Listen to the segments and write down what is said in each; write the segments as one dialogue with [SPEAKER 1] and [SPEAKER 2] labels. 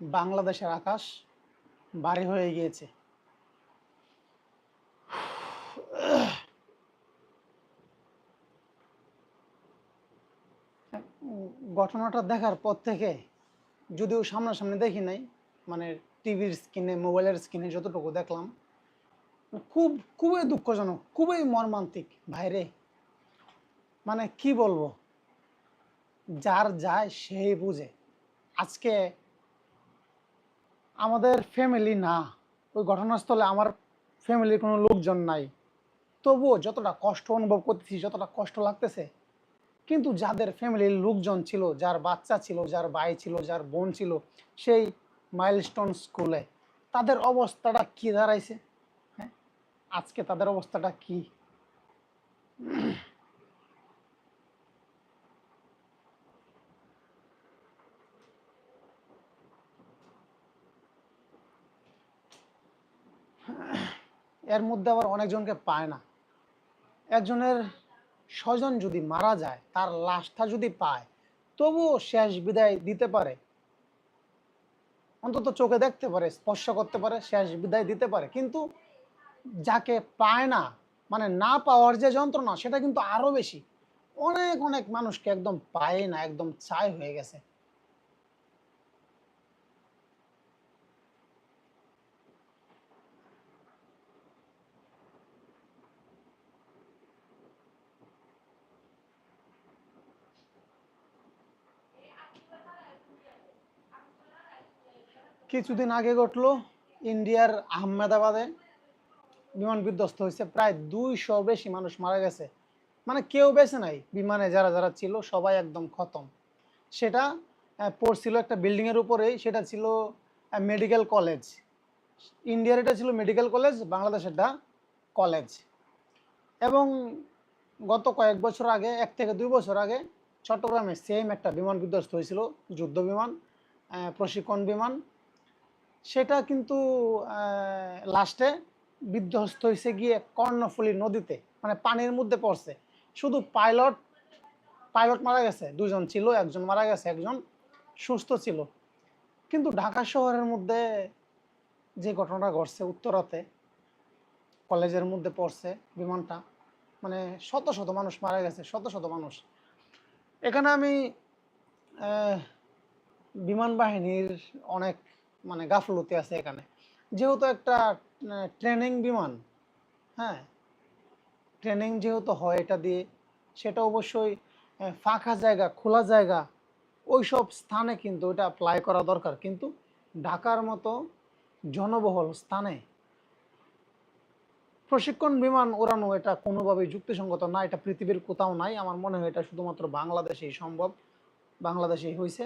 [SPEAKER 1] বাংলাদেশের আকাশ ভারী হয়ে গিয়েছে। ঘটনাটা দেখার পর থেকে যদিও সামনাসামনি দেখি নাই মানে টিভির স্ক্রিনে, মোবাইলের স্ক্রিনে যতটুকু দেখলাম, খুব, খুবই দুঃখজনক, খুবই মর্মান্তিক। ভাইরে মানে কি বলব? যার যায় সেই বুঝে। আজকে আমাদের ফ্যামিলি না। ওই ঘটনাস্থলে আমার ফ্যামিলির কোনো লোকজন নাই। তবুও যতটা কষ্ট অনুভব করতেছি, যতটা কষ্ট লাগতেছে, কিন্তু যাদের ফ্যামিলির লোকজন ছিল, যার বাচ্চা ছিল, যার ভাই ছিল, যার বোন ছিল, সেই মাইলস্টোন স্কুলে তাদের অবস্থাটা কি দাঁড়াইছে? হ্যাঁ? আজকে তাদের অবস্থাটা কি? এর মধ্যে আবার অনেকজনকে পায় না। একজনের স্বজন যদি মারা যায়, তার লাশটা যদি পায়, তবুও শেষ বিদায় দিতে পারে। অন্তত চোখে দেখতে পারে, স্পর্শ করতে পারে, শেষ বিদায় দিতে পারে। কিন্তু যাকে পায় না মানে না পাওয়ার যে যন্ত্রণা, সেটা কিন্তু আরও বেশি। অনেক অনেক মানুষকে একদম পায় না, একদম ছাই হয়ে গেছে। কিছুদিন আগে ঘটলো ইন্ডিয়ার আহমেদাবাদে। বিমান বিধ্বস্ত হয়েছে। প্রায় দুইশো বেশি মানুষ মারা গেছে। মানে কেউ বেঁচে নাই। বিমানে যারা যারা ছিল, সবাই একদম খতম। সেটা পড়ছিল একটা বিল্ডিংয়ের উপরেই। সেটা ছিল মেডিকেল কলেজ। ইন্ডিয়ার এটা ছিল মেডিকেল কলেজ বাংলাদেশেরটা কলেজ। এবং গত কয়েক বছর আগে, এক থেকে দুই বছর আগে, চট্টগ্রামে সেম একটা বিমান বিধ্বস্ত হয়েছিল। যুদ্ধ বিমান প্রশিক্ষণ বিমান। সেটা কিন্তু লাস্টে বিধ্বস্ত হয়েছে গিয়ে কর্ণফুলী নদীতে মানে পানির মধ্যে পড়ছে। শুধু পাইলট পাইলট মারা গেছে দুজন ছিল, একজন মারা গেছে, একজন সুস্থ ছিল। কিন্তু ঢাকা শহরের মধ্যে যে ঘটনাটা ঘটছে, উত্তরাতে কলেজের মধ্যে পড়ছে বিমানটা মানে শত শত মানুষ মারা গেছে, শত শত মানুষ। এখানে আমি বিমান বাহিনীর অনেক মানে গাফলতি আছে এখানে। যেহেতু একটা ট্রেনিং বিমান হ্যাঁ? ট্রেনিং যেহেতু হয় এটা দিয়ে, সেটা অবশ্যই ফাঁকা জায়গা, খোলা জায়গা ওই সব স্থানে কিন্তু এটা অ্যাপ্লাই করা দরকার। কিন্তু ঢাকার মতো জনবহুল স্থানে প্রশিক্ষণ বিমান ওড়ানো এটা কোনোভাবেই যুক্তিসঙ্গত না, এটা পৃথিবীর কোথাও নাই। আমার মনে হয় এটা শুধুমাত্র বাংলাদেশেই সম্ভব, বাংলাদেশেই হয়েছে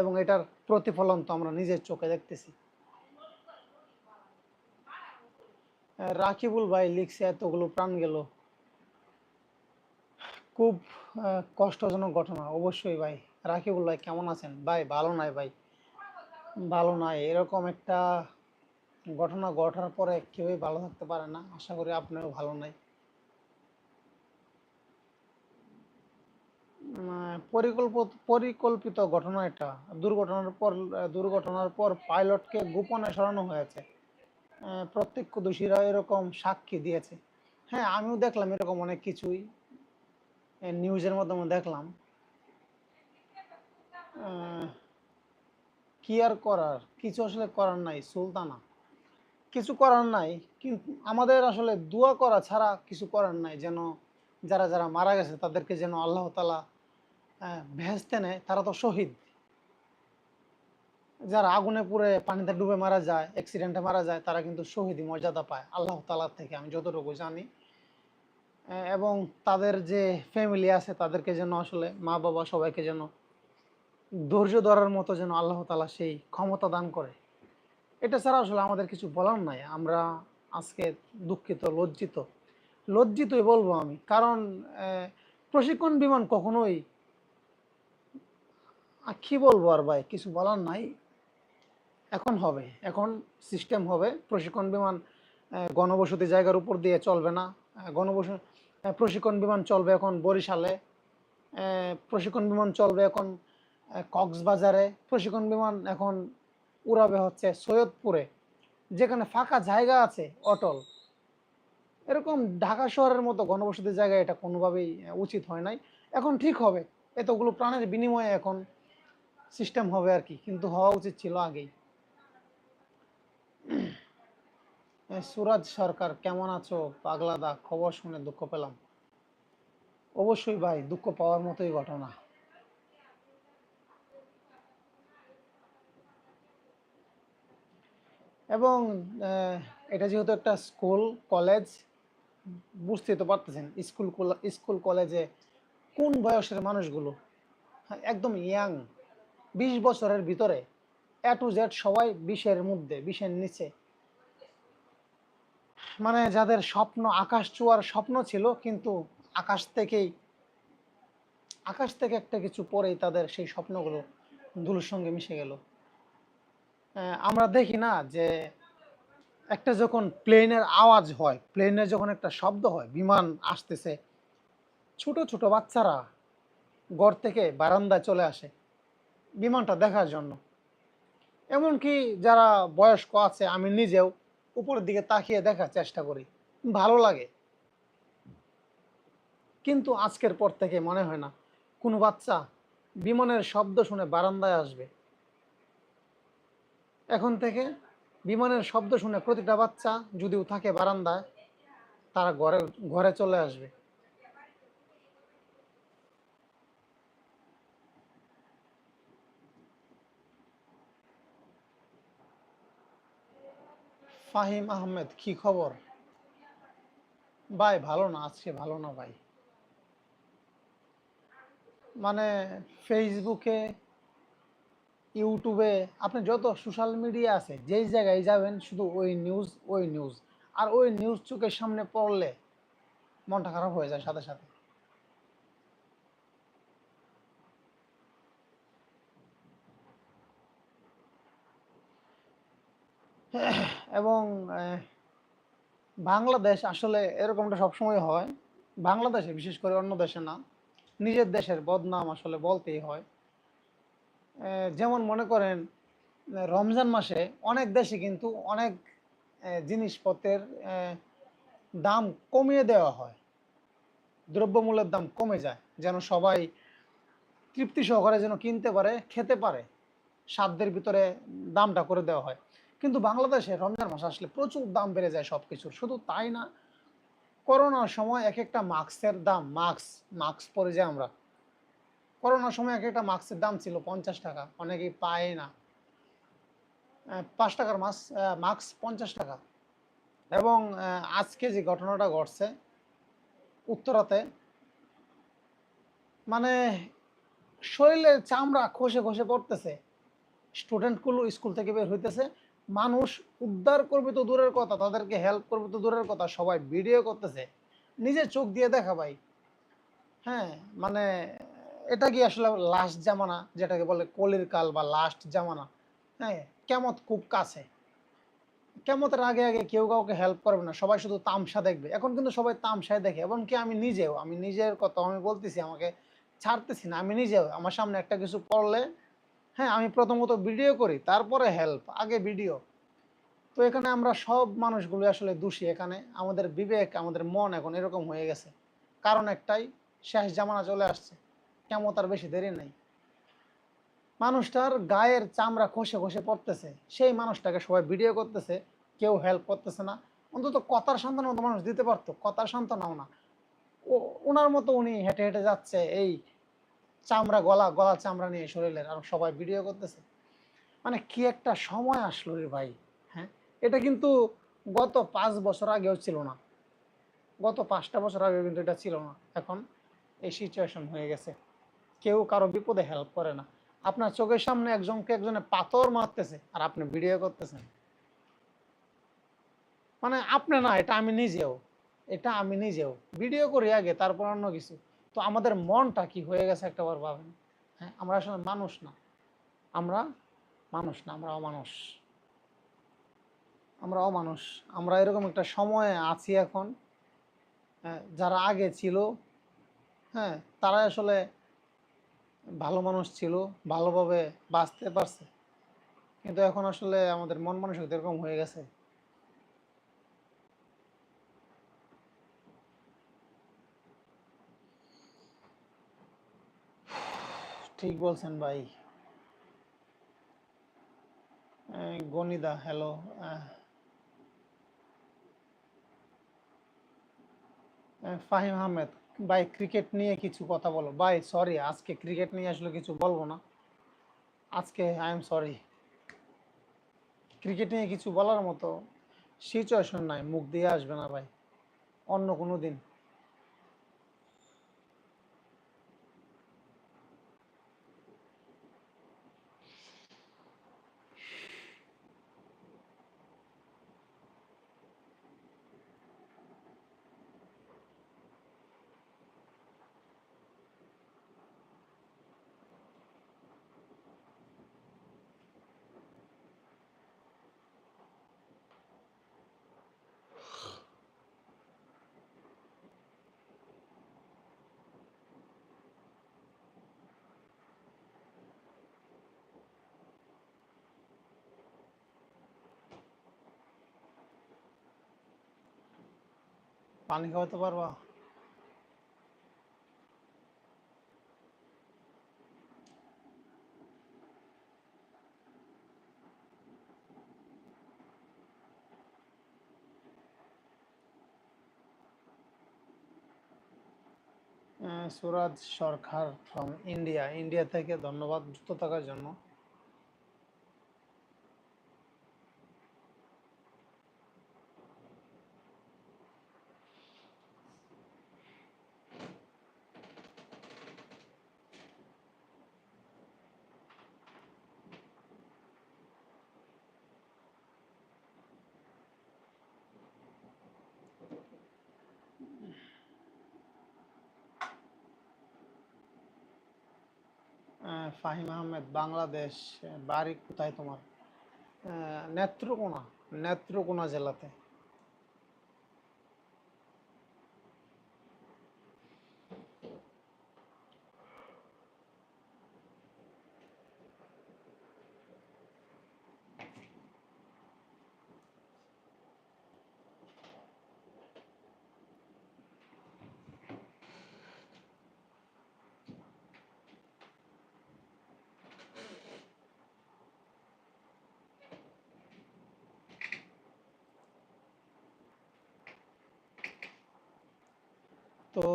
[SPEAKER 1] এবং এটার প্রতিফলন তো আমরা নিজের চোখে দেখতেছি। রাকিবুল ভাই লিখছে, এতগুলো প্রাণ গেল। খুব কষ্টজনক ঘটনা, অবশ্যই ভাই। রাকিবুল ভাই কেমন আছেন? ভাই, ভালো নাই ভাই? ভালো নাই। এরকম একটা ঘটনা ঘটার পরে কেউই ভালো থাকতে পারে না। আশা করি আপনিও ভালো নাই। উম, আহ, পরিকল্পিত ঘটনা এটা। দুর্ঘটনার পর দুর্ঘটনার পর পাইলটকে গোপনে সরানো হয়েছে। আহ, প্রত্যক্ষদর্শীরা এরকম সাক্ষী দিয়েছে। হ্যাঁ আমিও দেখলাম এরকম অনেক কিছুই। নিউজের মাধ্যমে দেখলাম। কি আর করার? কিছু আসলে করার নাই সুলতানা। কিছু করার নাই কিন্তু আমাদের আসলে দোয়া করা ছাড়া কিছু করার নাই যেন যারা যারা মারা গেছে তাদেরকে যেন আল্লাহ তালা ভেস্তে নেয় তারা তো শহীদ। যারা আগুনে পুড়ে পানিতে ডুবে মারা যায় অ্যাক্সিডেন্টে মারা যায়, তারা কিন্তু শহীদ মর্যাদা পায়, আল্লাহ তালার থেকে, আমি যতটুকু জানি। এবং তাদের যে ফ্যামিলি আছে, তাদেরকে যেন আসলে মা বাবা সবাইকে যেন ধৈর্য ধরার মতো যেন আল্লাহ তালা সেই ক্ষমতা দান করে। এটা ছাড়া আসলে আমাদের কিছু বলার নাই, আমরা আজকে দুঃখিত, লজ্জিত। লজ্জিতই বলব আমি, কারণ প্রশিক্ষণ বিমান কখনোই আর কি বলব আর ভাই? কিছু বলার নাই। এখন হবে। এখন সিস্টেম হবে। প্রশিক্ষণ বিমান গণবসতি জায়গার উপর দিয়ে চলবে না। গণবস প্রশিক্ষণ বিমান চলবে এখন বরিশালে। প্রশিক্ষণ বিমান চলবে এখন কক্সবাজারে। প্রশিক্ষণ বিমান এখন উড়াবে হচ্ছে সৈয়দপুরে। যেখানে ফাঁকা জায়গা আছে, অটল। এরকম ঢাকা শহরের মতো ঘনবসতির জায়গায় এটা কোনোভাবেই উচিত হয় নাই। এখন ঠিক হবে। এতগুলো প্রাণের বিনিময়ে এখন সিস্টেম হবে আর কি কিন্তু হওয়া উচিত ছিল আগেই। সুরাজ সরকার কেমন আছো? পাগলাদা খবর শুনে দুঃখ পেলাম। অবশ্যই ভাই দুঃখ পাওয়ার মতোই ঘটনা। এবং এটা যেহেতু একটা স্কুল কলেজ বুঝতেই তো পারতেছেন স্কুল স্কুল কলেজে কোন বয়সের মানুষগুলো? হ্যাঁ, একদম ইয়াং। বিশ বছরের ভিতরে এ টু জেড সবাই বিশের মধ্যে বিশের নিচে। মানে যাদের স্বপ্ন, আকাশ চুয়ার স্বপ্ন ছিল, কিন্তু আকাশ থেকেই, আকাশ থেকে একটা কিছু পরেই তাদের সেই স্বপ্নগুলো ধুলোর সঙ্গে মিশে গেল। আমরা দেখি না যে একটা যখন প্লেনের আওয়াজ হয় প্লেনের যখন একটা শব্দ হয়, বিমান আসতেছে, ছোট ছোট বাচ্চারা ঘর থেকে বারান্দায় চলে আসে। বিমানটা দেখার জন্য। এমনকি যারা বয়স্ক আছে, আমি নিজেও উপরের দিকে তাকিয়ে দেখার চেষ্টা করি। ভালো লাগে। কিন্তু আজকের পর থেকে মনে হয় না, কোনো বাচ্চা বিমানের শব্দ শুনে বারান্দায় আসবে। এখন থেকে বিমানের শব্দ শুনে প্রতিটা বাচ্চা যদিও থাকে বারান্দায়, তারা ঘরে ঘরে চলে আসবে। ফাহিম আহমেদ, কি খবর? ভাই, ভালো না, আজকে ভালো না ভাই। মানে ফেসবুকে ইউটিউবে আপনি যত সোশ্যাল মিডিয়া আছে, যেই জায়গায় যাবেন, শুধু ওই নিউজ ওই নিউজ আর ওই নিউজ চোখের সামনে পড়লে মনটা খারাপ হয়ে যায় সাথে সাথে। এবং বাংলাদেশ আসলে এরকমটা সবসময় হয়। বাংলাদেশে বিশেষ করে অন্য দেশে না, নিজের দেশের বদনাম আসলে বলতেই হয়। যেমন মনে করেন রমজান মাসে অনেক দেশে কিন্তু অনেক জিনিসপত্রের দাম কমিয়ে দেওয়া হয়। দ্রব্যমূল্যের দাম কমে যায়, যেন সবাই তৃপ্তি সহকারে যেন কিনতে পারে, খেতে পারে। সাধ্যের ভিতরে দামটা করে দেওয়া হয়। কিন্তু বাংলাদেশে রমজান মাস আসলে প্রচুর দাম বেড়ে যায় সব কিছুর শুধু তাই না, করোনার সময় এক একটা মাস্কের দাম, মাস্ক মাস্ক পরে যায় আমরা, করোনার সময় এক একটা মাস্কের দাম ছিল পঞ্চাশ টাকা, অনেকেই পায় না। পাঁচ টাকার মাস্ক মাস্ক পঞ্চাশ টাকা। এবং আজকে যে ঘটনাটা ঘটছে, উত্তরাতে মানে শরীরের চামড়া খসে খসে পড়তেছে। স্টুডেন্টগুলো স্কুল থেকে বের হইতেছে মানুষ উদ্ধার করবে তো দূরের কথা, তাদেরকে হেল্প করবে তো দূরের কথা, সবাই ভিডিও করতেছে। নিজের চোখ দিয়ে দেখা ভাই। হ্যাঁ মানে এটা কি আসলে লাস্ট জামানা, যেটাকে বলে কলির কাল বা লাস্ট জামানা? হ্যাঁ কেমত খুব কাছে। কেমতের আগে আগে কেউ কাউকে হেল্প করবে না, সবাই শুধু তামসা দেখবে। এখন কিন্তু সবাই তামসায় দেখে, এমনকি আমি নিজেও, আমি নিজের কথা আমি বলতেছি, আমাকে ছাড়তেছি না, আমি নিজেও। আমার সামনে একটা কিছু পড়লে হ্যাঁ আমি প্রথমত ভিডিও করি, তারপরে হেল্প আগে ভিডিও তো এখানে আমরা সব মানুষগুলো আসলে দোষী, এখানে আমাদের বিবেক, আমাদের মন এখন এরকম হয়ে গেছে। কারণ একটাই, শেষ জামানা চলে আসছে। কেমন তার বেশি দেরি নেই। মানুষটার গায়ের চামড়া খসে খসে পড়তেছে। সেই মানুষটাকে সবাই ভিডিও করতেছে, কেউ হেল্প করতেছে না। অন্তত কথার সান্ত্বনা মতো মানুষ দিতে পারতো, কথার সান্ত্বনাও না। ও, ওনার মতো উনি হেঁটে হেঁটে যাচ্ছে, এই চামড়া, গলা গলা চামড়া নিয়ে শরীরের আর সবাই ভিডিও করতেছে। মানে কি একটা সময় আসলো রে ভাই হ্যাঁ? এটা কিন্তু গত পাঁচ বছর আগেও ছিল না। গত পাঁচটা বছর আগেও কিন্তু এটা ছিল না। এখন এই সিচুয়েশন হয়ে গেছে। কেউ কারও বিপদে হেল্প করে না। আপনার চোখের সামনে একজনকে একজনে পাথর মারতেছে আর আপনি ভিডিও করতেছেন। মানে আপনি না, এটা আমি নিজেও, এটা আমি নিজেও ভিডিও করি আগে, তারপর অন্য কিছু। তো আমাদের মনটা কি হয়ে গেছে একটাবার ভাবেন? হ্যাঁ আমরা আসলে মানুষ না। আমরা মানুষ না আমরা অমানুষ। আমরা অমানুষ। আমরা এরকম একটা সময়ে আছি এখন হ্যাঁ, যারা আগে ছিল হ্যাঁ তারা আসলে ভালো মানুষ ছিল ভালোভাবে বাঁচতে পারছে। কিন্তু এখন আসলে আমাদের মন মানসিকতা এরকম হয়ে গেছে। ঠিক বলছেন ভাই। গনিদা হ্যালো ফাহিম আহমেদ, ভাই ক্রিকেট নিয়ে কিছু কথা বলো। ভাই সরি আজকে ক্রিকেট নিয়ে আসলে কিছু বলব না। আজকে আই এম সরি ক্রিকেট নিয়ে কিছু বলার মতো সিচুয়েশন নাই, মুখ দিয়ে আসবে না ভাই। অন্য কোনো দিন। পানি খাওয়াতে পারবা? Suraj Sarkar from India India থেকে ধন্যবাদ যুক্ত থাকার জন্য। ফাহিম আহমেদ বাংলাদেশ বাড়ি কোথায় তোমার? নেত্রকোনা নেত্রকোনা জেলাতে। তো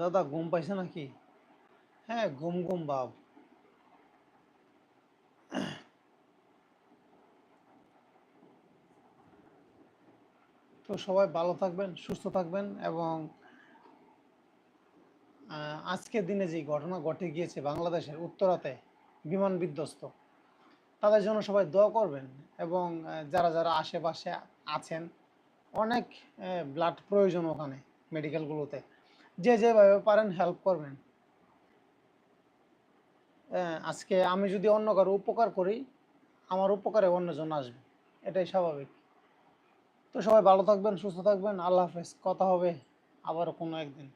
[SPEAKER 1] দাদা ঘুম পাইছে নাকি? হ্যাঁ ঘুম ঘুম ভাব তো সবাই ভালো থাকবেন, সুস্থ থাকবেন এবং আজকের দিনে যে ঘটনা ঘটে গিয়েছে বাংলাদেশের উত্তরাতে, বিমান বিধ্বস্ত, তাদের জন্য সবাই দোয়া করবেন এবং যারা যারা আশেপাশে আছেন, অনেক ব্লাড প্রয়োজন ওখানে। মেডিকেলগুলোতে যে যেভাবে পারেন হেল্প করবেন। হ্যাঁ আজকে আমি যদি অন্য কারও উপকার করি, আমার উপকারে অন্যজন আসবে। এটাই স্বাভাবিক। তো সবাই ভালো থাকবেন, সুস্থ থাকবেন। আল্লাহ হাফেজ। কথা হবে আবার কোনো একদিন।